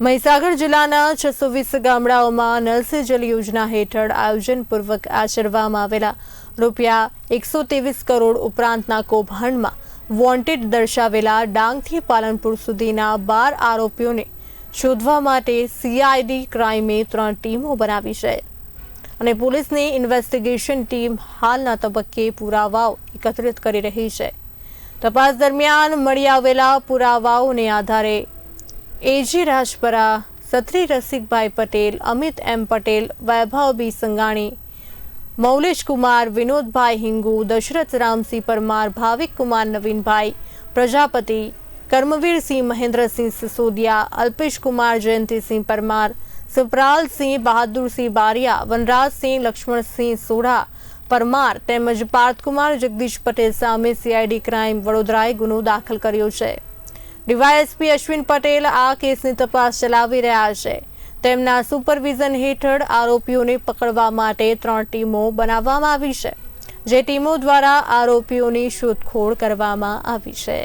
મહીસાગર જિલ્લાના છસો વીસ ગામડાઓમાં નલ સે જલ યોજના હેઠળ આયોજનપૂર્વક આચરવામાં આવેલા રૂપિયા એકસો ત્રેવીસ કરોડ ઉપરાંતના કૌભાંડમાં વોન્ટેડ દર્શાવેલા ડાંગથી પાલનપુર સુધીના બાર આરોપીઓને શોધવા માટે સીઆઈડી ક્રાઇમે ત્રણ ટીમો બનાવી છે. અને પોલીસની ઇન્વેસ્ટિગેશન ટીમ હાલના તબક્કે પુરાવાઓ એકત્રિત કરી રહી છે. તપાસ દરમિયાન મળી આવેલા પુરાવાઓને આધારે એજી રાજપરા, સત્રી રસિકભાઈ પટેલ, અમિત એમ પટેલ વૈભવ બી સંગાણી મૌલેશ કુમાર, વિનોદભાઈ હિંગુ, દશરથ રામસિંહ પરમાર, ભાવિક કુમાર નવીનભાઈ, પ્રજાપતિ કર્મવીરસિંહ મહેન્દ્રસિંહ સિસોદિયા, અલ્પેશ કુમાર, જયંતિસિંહ પરમાર સુપરાલસિંહ બહાદુરસિંહ બારિયા વનરાજસિંહ લક્ષ્મણસિંહ સોઢા પરમાર તેમજ પાર્થકુમાર જગદીશ પટેલ સામે સીઆઈડી ક્રાઇમ વડોદરાએ ગુનો દાખલ કર્યો છે. ડીવાયએસપી અશ્વિન પટેલ આ કેસની તપાસ ચલાવી રહ્યા છે. તેમના સુપરવિઝન હેઠળ આરોપીઓને પકડવા માટે ત્રણ ટીમો બનાવવામાં આવી છે. જે ટીમો દ્વારા આરોપીઓની શોધખોળ કરવામાં આવી છે.